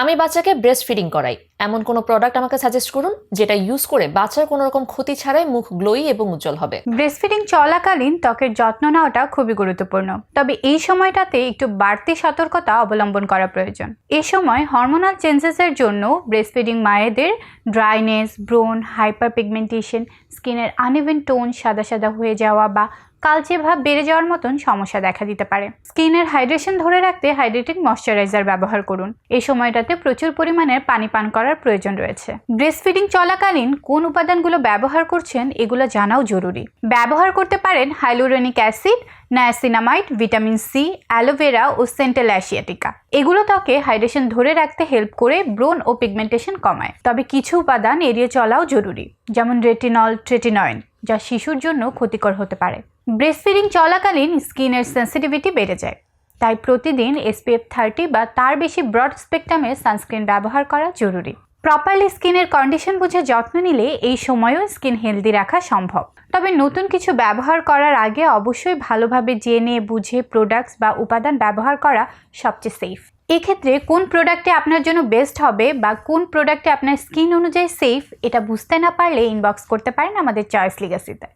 আমি বাচ্চাকে breast feeding করাই। এমন কোনো প্রোডাক্ট আমাকে সাজেস্ট করুন যেটা ইউজ করে বাচ্চার কোনো রকম ক্ষতি ছাড়াই মুখ গ্লোই এবং উজ্জ্বল হবে। ব্রেস্টফিডিং চলাকালীন ত্বকের যত্ন নেওয়াটা খুবই গুরুত্বপূর্ণ। তবে এই সময়টাতে একটু বাড়তি সতর্কতা অবলম্বন করা প্রয়োজন। এই সময় হরমোনাল চেঞ্জেসের জন্য ব্রেস্টফিডিং মায়েদের ড্রাইনেস ব্রোন হাইপার পিগমেন্টেশন স্কিনের আনইভেন টোন সাদা সাদা হয়ে যাওয়া বা কালচে ভাব বেড়ে যাওয়ার মতন সমস্যা দেখা দিতে পারে। স্কিনের হাইড্রেশন ধরে রাখতে হাইড্রেটিং ময়শ্চারাইজার ব্যবহার করুন। এই সময়টাতে প্রচুর পরিমাণে পানি পান করার প্রয়োজন রয়েছে। ব্রেস্টফিডিং চলাকালীন কোন উপাদানগুলো ব্যবহার করছেন এগুলো জানাও জরুরি। ব্যবহার করতে পারেন hyaluronic acid niacinamide vitamin C aloe vera ও সেন্টেল অ্যাসিয়াটিকা এগুলো ত্বকে হাইড্রেশন ধরে রাখতে হেল্প করে ব্রোন ও পিগমেন্টেশন কমায়। তবে কিছু উপাদান এড়িয়ে চলাও জরুরি, যেমন রেটিনল ট্রেটিনয়েন যা শিশুর জন্য ক্ষতিকর হতে পারে। ব্রেস্টফিডিং চলাকালীন স্কিনের সেন্সিটিভিটি বেড়ে যায়। তাই প্রতিদিন এসপিএফ থার্টি বা তার বেশি ব্রড স্পেকট্রামের সানস্ক্রিন ব্যবহার করা জরুরি। প্রপারলি স্কিনের কন্ডিশন বুঝে যত্ন নিলে এই সময়েও স্কিন হেলদি রাখা সম্ভব। তবে নতুন কিছু ব্যবহার করার আগে অবশ্যই ভালোভাবে জেনে, বুঝে প্রোডাক্টস বা উপাদান ব্যবহার করা সবচেয়ে সেফ এক্ষেত্রে কোন প্রোডাক্টে আপনার জন্য বেস্ট হবে বা কোন প্রোডাক্টে আপনার স্কিন অনুযায়ী সেফ এটা বুঝতে না পারলে ইনবক্স করতে পারেন আমাদের চয়েস লিগাসিতে